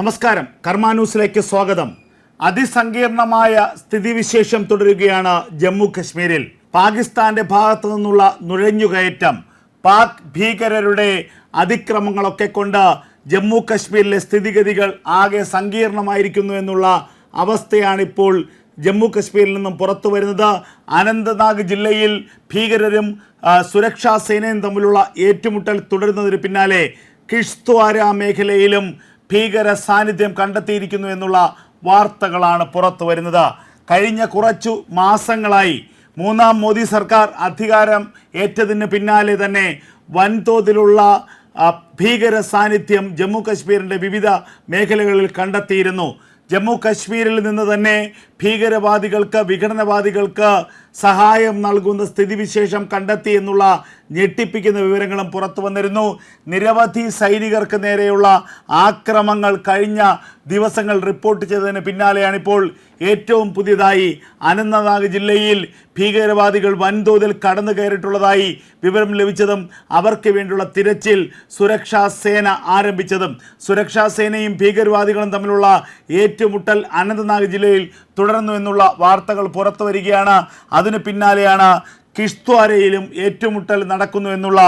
നമസ്കാരം. കർമാന്യൂസിലേക്ക് സ്വാഗതം. അതിസങ്കീർണമായ സ്ഥിതിവിശേഷം തുടരുകയാണ് ജമ്മു കശ്മീരിൽ. പാകിസ്ഥാന്റെ ഭാഗത്തു നിന്നുള്ള നുഴഞ്ഞുകയറ്റം പാക് ഭീകരരുടെ അതിക്രമങ്ങളൊക്കെ കൊണ്ട് ജമ്മു കശ്മീരിലെ സ്ഥിതിഗതികൾ ആകെ സങ്കീർണമായിരിക്കുന്നു എന്നുള്ള അവസ്ഥയാണിപ്പോൾ ജമ്മു കശ്മീരിൽ നിന്നും പുറത്തു വരുന്നത്. അനന്തനാഗ് ജില്ലയിൽ ഭീകരരും സുരക്ഷാ സേനയും തമ്മിലുള്ള ഏറ്റുമുട്ടൽ തുടരുന്നതിന് പിന്നാലെ കിഷ്ത്വാര മേഖലയിലും ഭീകര സാന്നിധ്യം കണ്ടെത്തിയിരിക്കുന്നു എന്നുള്ള വാർത്തകളാണ് പുറത്തു വരുന്നത്. കഴിഞ്ഞ കുറച്ചു മാസങ്ങളായി മൂന്നാം മോദി സർക്കാർ അധികാരം ഏറ്റതിന് പിന്നാലെ തന്നെ വൻതോതിലുള്ള ഭീകര സാന്നിധ്യം ജമ്മു കശ്മീരിന്റെ വിവിധ മേഖലകളിൽ കണ്ടെത്തിയിരുന്നു. ജമ്മു കശ്മീരിൽ നിന്ന് തന്നെ ഭീകരവാദികൾക്ക് വിഘടനവാദികൾക്ക് സഹായം നൽകുന്ന സ്ഥിതിവിശേഷം കണ്ടെത്തി എന്നുള്ള ഞെട്ടിപ്പിക്കുന്ന വിവരങ്ങളും പുറത്തു വന്നിരുന്നു. നിരവധി സൈനികർക്ക് നേരെയുള്ള ആക്രമങ്ങൾ കഴിഞ്ഞ ദിവസങ്ങൾ റിപ്പോർട്ട് ചെയ്തതിന് പിന്നാലെയാണിപ്പോൾ ഏറ്റവും പുതിയതായി അനന്തനാഗ് ജില്ലയിൽ ഭീകരവാദികൾ വൻതോതിൽ കടന്നു കയറിയിട്ടുള്ളതായി വിവരം ലഭിച്ചതും അവർക്ക് വേണ്ടിയുള്ള തിരച്ചിൽ സുരക്ഷാ സേന ആരംഭിച്ചതും. സുരക്ഷാ സേനയും ഭീകരവാദികളും തമ്മിലുള്ള ഏറ്റുമുട്ടൽ അനന്തനാഗ് ജില്ലയിൽ തുടർന്നു എന്നുള്ള വാർത്തകൾ പുറത്തു വരികയാണ്. അതിന് പിന്നാലെയാണ് കിഷ്ത്വാരയിലും ഏറ്റുമുട്ടൽ നടക്കുന്നു എന്നുള്ള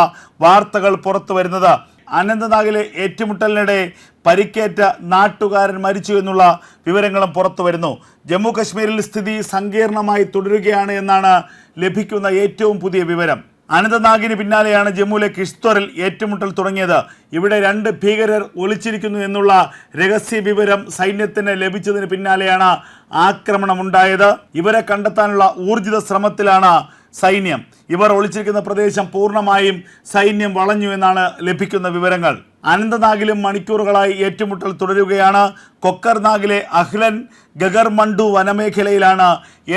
വാർത്തകൾ പുറത്തു വരുന്നത്. അനന്തനാഗിലെ ഏറ്റുമുട്ടലിനിടെ പരിക്കേറ്റ നാട്ടുകാരൻ മരിച്ചു എന്നുള്ള വിവരങ്ങളും പുറത്തു വരുന്നു. ജമ്മു കശ്മീരിൽ സ്ഥിതി സങ്കീർണമായി തുടരുകയാണ് എന്നാണ് ലഭിക്കുന്ന ഏറ്റവും പുതിയ വിവരം. അനന്തനാഗിന് പിന്നാലെയാണ് ജമ്മുവിലെ കിഷ്ത്വറിൽ ഏറ്റുമുട്ടൽ തുടങ്ങിയത്. ഇവിടെ രണ്ട് ഭീകരർ ഒളിച്ചിരിക്കുന്നു എന്നുള്ള രഹസ്യ വിവരം സൈന്യത്തിന് ലഭിച്ചതിന് പിന്നാലെയാണ് ആക്രമണം ആക്രമണമുണ്ടായത്. ഇവരെ കണ്ടെത്താനുള്ള ഊർജിത ശ്രമത്തിലാണ് സൈന്യം. ഇവർ ഒളിച്ചിരിക്കുന്ന പ്രദേശം പൂർണമായും സൈന്യം വളഞ്ഞു എന്നാണ് ലഭിക്കുന്ന വിവരങ്ങൾ. അനന്തനാഗിലും മണിക്കൂറുകളായി ഏറ്റുമുട്ടൽ തുടരുകയാണ്. കൊക്കർനാഗിലെ അഹ്ലൻ ഗഗർമണ്ഡു വനമേഖലയിലാണ്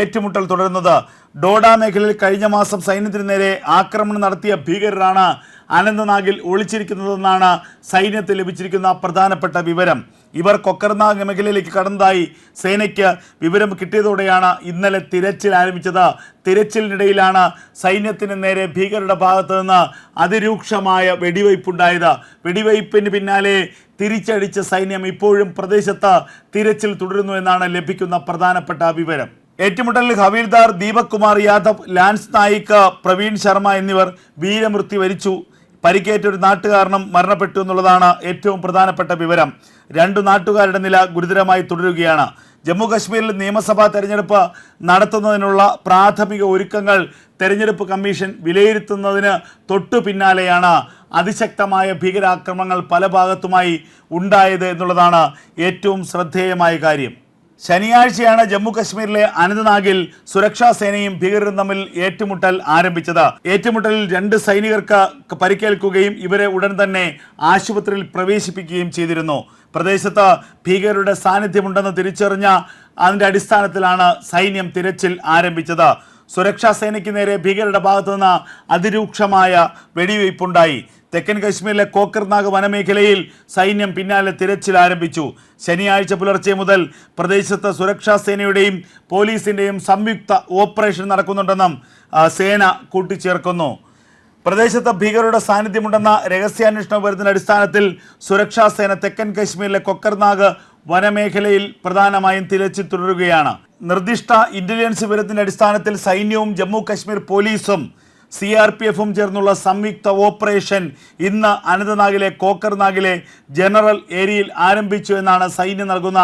ഏറ്റുമുട്ടൽ തുടരുന്നത്. ഡോഡ മേഖലയിൽ കഴിഞ്ഞ മാസം സൈന്യത്തിന് നേരെ ആക്രമണം നടത്തിയ ഭീകരരാണ് അനന്തനാഗിൽ ഒളിച്ചിരിക്കുന്നതെന്നാണ് സൈന്യത്തിൽ ലഭിച്ചിരിക്കുന്ന പ്രധാനപ്പെട്ട വിവരം. ഇവർ കൊക്കർനാഗ് മേഖലയിലേക്ക് കടന്നതായി സേനയ്ക്ക് വിവരം കിട്ടിയതോടെയാണ് ഇന്നലെ തിരച്ചിൽ ആരംഭിച്ചത്. തിരച്ചിലിനിടയിലാണ് സൈന്യത്തിന് നേരെ ഭീകരരുടെ ഭാഗത്ത് നിന്ന് അതിരൂക്ഷമായ വെടിവയ്പുണ്ടായത്. വെടിവയ്പ്പിന് പിന്നാലെ തിരിച്ചടിച്ച സൈന്യം ഇപ്പോഴും പ്രദേശത്ത് തിരച്ചിൽ തുടരുന്നു എന്നാണ് ലഭിക്കുന്ന പ്രധാനപ്പെട്ട വിവരം. ഏറ്റുമുട്ടലിൽ ഹവീൽദാർ ദീപക് കുമാർ യാദവ് ലാൻസ് നായിക് പ്രവീൺ ശർമ്മ എന്നിവർ വീരമൃത്യു വരിച്ചു. പരിക്കേറ്റ ഒരു നാട്ടുകാരനും മരണപ്പെട്ടു എന്നുള്ളതാണ് ഏറ്റവും പ്രധാനപ്പെട്ട വിവരം. രണ്ടു നാട്ടുകാരുടെ നില ഗുരുതരമായി തുടരുകയാണ്. ജമ്മു കാശ്മീരിൽ നിയമസഭാ തെരഞ്ഞെടുപ്പ് നടത്തുന്നതിനുള്ള പ്രാഥമിക ഒരുക്കങ്ങൾ തെരഞ്ഞെടുപ്പ് കമ്മീഷൻ വിലയിരുത്തുന്നതിന് തൊട്ടു പിന്നാലെയാണ് അതിശക്തമായ ഭീകരാക്രമണങ്ങൾ പല ഭാഗത്തുമായി ഉണ്ടായത് എന്നുള്ളതാണ് ഏറ്റവും ശ്രദ്ധേയമായ കാര്യം. ശനിയാഴ്ചയാണ് ജമ്മു കശ്മീരിലെ അനന്തനാഗിൽ സുരക്ഷാ സേനയും ഭീകരരും തമ്മിൽ ഏറ്റുമുട്ടൽ ആരംഭിച്ചത്. ഏറ്റുമുട്ടലിൽ രണ്ട് സൈനികർക്ക് പരിക്കേൽക്കുകയും ഇവരെ ഉടൻ തന്നെ ആശുപത്രിയിൽ പ്രവേശിപ്പിക്കുകയും ചെയ്തിരുന്നു. പ്രദേശത്ത് ഭീകരരുടെ സാന്നിധ്യമുണ്ടെന്ന് തിരിച്ചറിഞ്ഞ അതിന്റെ അടിസ്ഥാനത്തിലാണ് സൈന്യം തിരച്ചിൽ ആരംഭിച്ചത്. സുരക്ഷാ സേനയ്ക്ക് നേരെ ഭീകരരുടെ ഭാഗത്തുനിന്ന് അതിരൂക്ഷമായ വെടിവയ്പുണ്ടായി. തെക്കൻ കശ്മീരിലെ കോക്കർനാഗ് വനമേഖലയിൽ സൈന്യം പിന്നാലെ തിരച്ചിൽ ആരംഭിച്ചു. ശനിയാഴ്ച പുലർച്ചെ മുതൽ പ്രദേശത്ത് സുരക്ഷാ സേനയുടെയും പോലീസിന്റെയും സംയുക്ത ഓപ്പറേഷൻ നടക്കുന്നുണ്ടെന്നും സേന കൂട്ടിച്ചേർക്കുന്നു. പ്രദേശത്ത് ഭീകരരുടെ സാന്നിധ്യമുണ്ടെന്ന രഹസ്യാന്വേഷണ വരുന്ന അടിസ്ഥാനത്തിൽ സുരക്ഷാ സേന തെക്കൻ കശ്മീരിലെ കൊക്കർനാഗ് വനമേഖലയിൽ പ്രധാനമായും തിരച്ചിൽ തുടരുകയാണ്. നിർദ്ദിഷ്ട ഇന്റലിജൻസ് വിവരത്തിന്റെ അടിസ്ഥാനത്തിൽ സൈന്യവും ജമ്മു കശ്മീർ പോലീസും സി ആർ പി എഫും ചേർന്നുള്ള സംയുക്ത ഓപ്പറേഷൻ ഇന്ന് അനന്തനാഗിലെ കോക്കർനാഗിലെ ജനറൽ ഏരിയയിൽ ആരംഭിച്ചു എന്നാണ് സൈന്യം നൽകുന്ന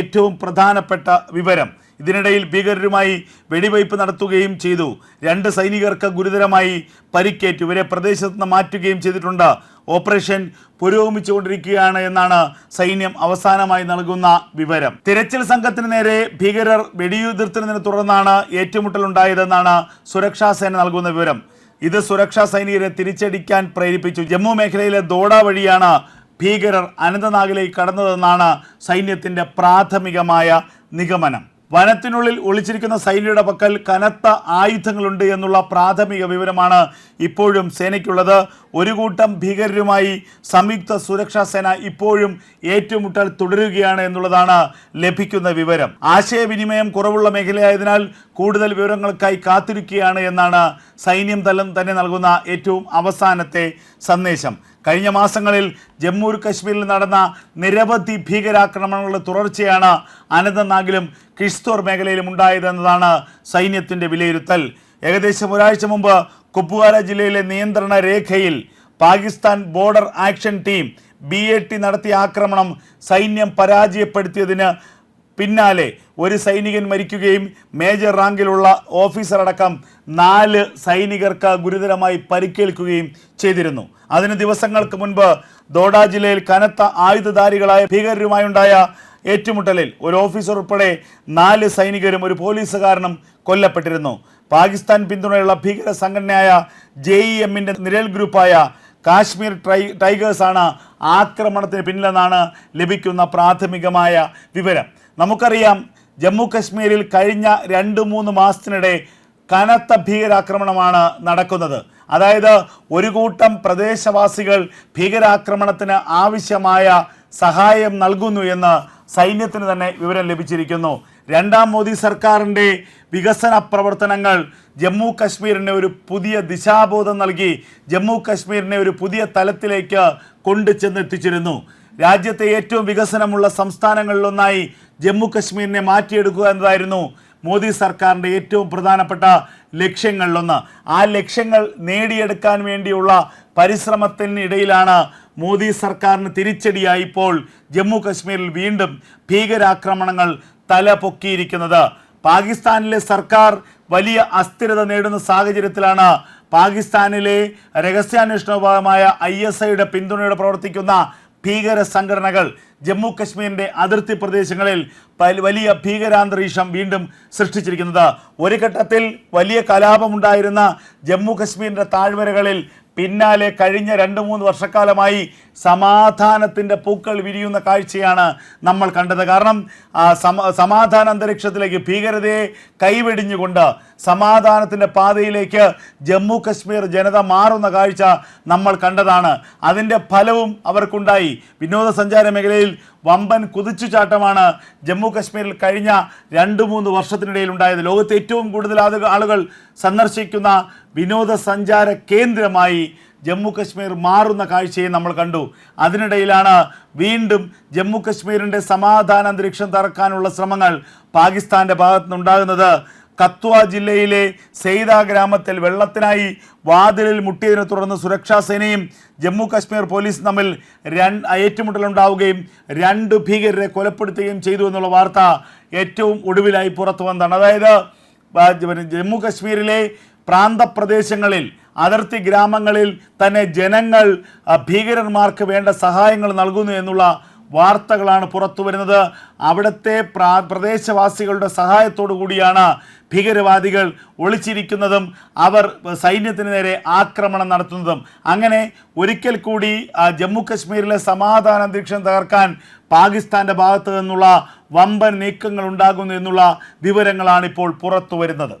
ഏറ്റവും പ്രധാനപ്പെട്ട വിവരം. ഇതിനിടയിൽ ഭീകരരുമായി വെടിവയ്പ് നടത്തുകയും ചെയ്തു. രണ്ട് സൈനികർക്ക് ഗുരുതരമായി പരിക്കേറ്റു. ഇവരെ പ്രദേശത്ത് നിന്ന് മാറ്റുകയും ചെയ്തിട്ടുണ്ട്. ഓപ്പറേഷൻ പുരോഗമിച്ചുകൊണ്ടിരിക്കുകയാണ് എന്നാണ് സൈന്യം അവസാനമായി നൽകുന്ന വിവരം. തിരച്ചിൽ സംഘത്തിന് നേരെ ഭീകരർ വെടിയുതിർത്തതിനെ തുടർന്നാണ് ഏറ്റുമുട്ടലുണ്ടായതെന്നാണ് സുരക്ഷാ സേന നൽകുന്ന വിവരം. ഇത് സുരക്ഷാ സൈനികരെ തിരിച്ചടിക്കാൻ പ്രേരിപ്പിച്ചു. ജമ്മു മേഖലയിലെ ദോഡ വഴിയാണ് ഭീകരർ അനന്തനാഗിലേക്ക് കടന്നതെന്നാണ് സൈന്യത്തിന്റെ പ്രാഥമികമായ നിഗമനം. വനത്തിനുള്ളിൽ ഒളിച്ചിരിക്കുന്ന സൈന്യയുടെ പക്കൽ കനത്ത ആയുധങ്ങളുണ്ട് എന്നുള്ള പ്രാഥമിക വിവരമാണ് ഇപ്പോഴും സേനയ്ക്കുള്ളത്. ഒരു കൂട്ടം ഭീകരരുമായി സംയുക്ത സുരക്ഷാ സേന ഇപ്പോഴും ഏറ്റുമുട്ടൽ തുടരുകയാണ് എന്നുള്ളതാണ് ലഭിക്കുന്ന വിവരം. ആശയവിനിമയം കുറവുള്ള മേഖലയായതിനാൽ കൂടുതൽ വിവരങ്ങൾക്കായി കാത്തിരിക്കുകയാണ് എന്നാണ് സൈന്യം തലം തന്നെ നൽകുന്ന ഏറ്റവും അവസാനത്തെ സന്ദേശം. കഴിഞ്ഞ മാസങ്ങളിൽ ജമ്മു കശ്മീരിൽ നടന്ന നിരവധി ഭീകരാക്രമണങ്ങളുടെ തുടർച്ചയാണ് അനന്തനാഗിലും കിഷ്തോർ മേഖലയിലും ഉണ്ടായതെന്നതാണ് സൈന്യത്തിന്റെ വിലയിരുത്തൽ. ഏകദേശം ഒരാഴ്ച മുമ്പ് കുപ്വാര ജില്ലയിലെ നിയന്ത്രണ രേഖയിൽ Pakistan border action team B A T നടത്തിയ ആക്രമണം സൈന്യം പരാജയപ്പെടുത്തിയതിന് പിന്നാലെ ഒരു സൈനികൻ മരിക്കുകയും മേജർ റാങ്കിലുള്ള ഓഫീസർ അടക്കം നാല് സൈനികർക്ക് ഗുരുതരമായി പരിക്കേൽക്കുകയും ചെയ്തിരുന്നു. അതിന് ദിവസങ്ങൾക്ക് മുൻപ് ദോഡ ജില്ലയിൽ കനത്ത ആയുധധാരികളായ ഭീകരരുമായുണ്ടായ ഏറ്റുമുട്ടലിൽ ഒരു ഓഫീസർ ഉൾപ്പെടെ നാല് സൈനികരും ഒരു പോലീസുകാരനും കൊല്ലപ്പെട്ടിരുന്നു. പാകിസ്ഥാൻ പിന്തുണയുള്ള ഭീകര സംഘടനയായ ജെ ഇ എമ്മിന്റെ നിഴൽ ഗ്രൂപ്പായ കാശ്മീർ ട്രൈ ടൈഗേഴ്സാണ് ആക്രമണത്തിന് പിന്നിലെന്നാണ് ലഭിക്കുന്ന പ്രാഥമികമായ വിവരം. നമുക്കറിയാം ജമ്മു കശ്മീരിൽ കഴിഞ്ഞ രണ്ട് മൂന്ന് മാസത്തിനിടെ കനത്ത ഭീകരാക്രമണമാണ് നടക്കുന്നത്. അതായത് ഒരു കൂട്ടം പ്രദേശവാസികൾ ഭീകരാക്രമണത്തിന് ആവശ്യമായ സഹായം നൽകുന്നു എന്ന് സൈന്യത്തിന് തന്നെ വിവരം ലഭിച്ചിരിക്കുന്നു. രണ്ടാം മോദി സർക്കാരിന്റെ വികസന പ്രവർത്തനങ്ങൾ ജമ്മു കശ്മീരിന് ഒരു പുതിയ ദിശാബോധം നൽകി ജമ്മു കശ്മീരിനെ ഒരു പുതിയ തലത്തിലേക്ക് കൊണ്ടു ചെന്നെത്തിച്ചിരുന്നു രാജ്യത്തെ ഏറ്റവും വികസനമുള്ള സംസ്ഥാനങ്ങളിലൊന്നായി ജമ്മു കശ്മീരിനെ മാറ്റിയെടുക്കുക എന്നതായിരുന്നു മോദി സർക്കാരിന്റെ ഏറ്റവും പ്രധാനപ്പെട്ട ലക്ഷ്യങ്ങളിലൊന്ന്. ആ ലക്ഷ്യങ്ങൾ നേടിയെടുക്കാൻ വേണ്ടിയുള്ള പരിശ്രമത്തിനിടയിലാണ് മോദി സർക്കാരിന് തിരിച്ചടിയായി ഇപ്പോൾ ജമ്മു കശ്മീരിൽ വീണ്ടും ഭീകരാക്രമണങ്ങൾ തല പൊക്കിയിരിക്കുന്നത് പാകിസ്ഥാനിലെ സർക്കാർ വലിയ അസ്ഥിരത നേടുന്ന സാഹചര്യത്തിലാണ് പാകിസ്ഥാനിലെ രഹസ്യാന്വേഷണ വിഭാഗമായ ഐ എസ് ഐയുടെ പിന്തുണയോടെ പ്രവർത്തിക്കുന്ന ഭീകര സംഘടനകൾ ജമ്മു കശ്മീരിന്റെ അതിർത്തി പ്രദേശങ്ങളിൽ വലിയ ഭീകരാന്തരീക്ഷം വീണ്ടും സൃഷ്ടിച്ചിരിക്കുന്നത്. ഒരു ഘട്ടത്തിൽ വലിയ കലാപമുണ്ടായിരുന്ന ജമ്മു കശ്മീരിന്റെ താഴ്വരകളിൽ പിന്നാലെ കഴിഞ്ഞ രണ്ട് മൂന്ന് വർഷക്കാലമായി സമാധാനത്തിന്റെ പൂക്കൾ വിരിയുന്ന കാഴ്ചയാണ് നമ്മൾ കണ്ടത്. കാരണം സമാധാന അന്തരീക്ഷത്തിലേക്ക് ഭീകരതയെ കൈവെടിഞ്ഞുകൊണ്ട് സമാധാനത്തിന്റെ പാതയിലേക്ക് ജമ്മു കശ്മീർ ജനത മാറുന്ന കാഴ്ച നമ്മൾ കണ്ടതാണ്. അതിന്റെ ഫലവും അവർക്കുണ്ടായി. വിനോദസഞ്ചാര മേഖലയിൽ വമ്പൻ കുതിച്ചുചാട്ടമാണ് ജമ്മു കശ്മീരിൽ കഴിഞ്ഞ രണ്ട് മൂന്ന് വർഷത്തിനിടയിൽ ഉണ്ടായത്. ലോകത്തെ ഏറ്റവും കൂടുതൽ ആളുകൾ സന്ദർശിക്കുന്ന വിനോദസഞ്ചാര കേന്ദ്രമായി ജമ്മു കശ്മീർ മാറുന്ന കാഴ്ചയെ നമ്മൾ കണ്ടു. അതിനിടയിലാണ് വീണ്ടും ജമ്മു കശ്മീരിന്റെ സമാധാന അന്തരീക്ഷം തറക്കാനുള്ള ശ്രമങ്ങൾ പാകിസ്ഥാന്റെ ഭാഗത്തുനിന്നുണ്ടാകുന്നത്. കത്വ ജില്ലയിലെ സെയ്ത ഗ്രാമത്തിൽ വെള്ളത്തിനായി വാതിലിൽ മുട്ടിയതിനെ തുടർന്ന് സുരക്ഷാ സേനയും ജമ്മു കാശ്മീർ പോലീസും തമ്മിൽ രണ്ട് ഏറ്റുമുട്ടലുണ്ടാവുകയും രണ്ട് ഭീകരരെ കൊലപ്പെടുത്തുകയും ചെയ്തു എന്നുള്ള വാർത്ത ഏറ്റവും ഒടുവിലായി പുറത്തു വന്നതാണ്. അതായത് ജമ്മു കാശ്മീരിലെ പ്രാന്തപ്രദേശങ്ങളിൽ അതിർത്തി ഗ്രാമങ്ങളിൽ തന്നെ ജനങ്ങൾ ഭീകരന്മാർക്ക് വേണ്ട സഹായങ്ങൾ നൽകുന്നു എന്നുള്ള വാർത്തകളാണ് പുറത്തു വരുന്നത്. അവിടുത്തെ പ്രാ പ്രദേശവാസികളുടെ സഹായത്തോടു കൂടിയാണ് ഭീകരവാദികൾ ഒളിച്ചിരിക്കുന്നതും അവർ സൈന്യത്തിന് നേരെ ആക്രമണം നടത്തുന്നതും. അങ്ങനെ ഒരിക്കൽ കൂടി ജമ്മു കശ്മീരിലെ സമാധാന അന്തരീക്ഷം തകർക്കാൻ പാകിസ്ഥാന്റെ ഭാഗത്തു നിന്നുള്ള വമ്പൻ നീക്കങ്ങൾ ഉണ്ടാകുന്നു എന്നുള്ള വിവരങ്ങളാണ് ഇപ്പോൾ പുറത്തു വരുന്നത്.